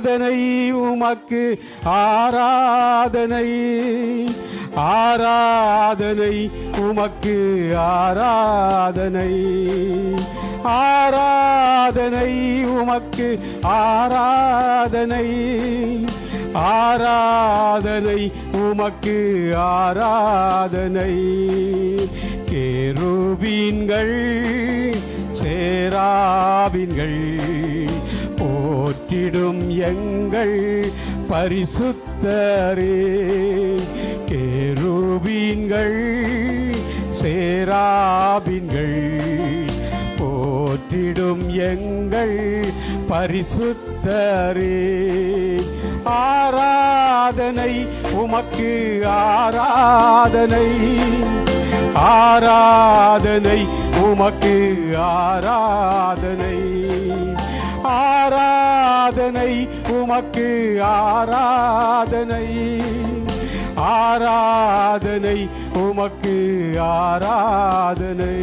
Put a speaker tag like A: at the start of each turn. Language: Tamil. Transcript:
A: ஆராதனை உமக்கு ஆராதனை. ஆராதனை உமக்கு ஆராதனை. ஆராதனை உமக்கு ஆராதனை. ஆராதனை உமக்கு ஆராதனை. கேருபீன்கள் சேராபின்கள் எங்கள் பரிசுத்தரே. கேருபீன்கள் சேராபின்கள் போற்றிடும் எங்கள் பரிசுத்தரே. ஆராதனை உமக்கு ஆராதனை. ஆராதனை உமக்கு ஆராதனை. ஆராதனை உமக்கு ஆராதனை. ஆராதனை உமக்கு ஆராதனை.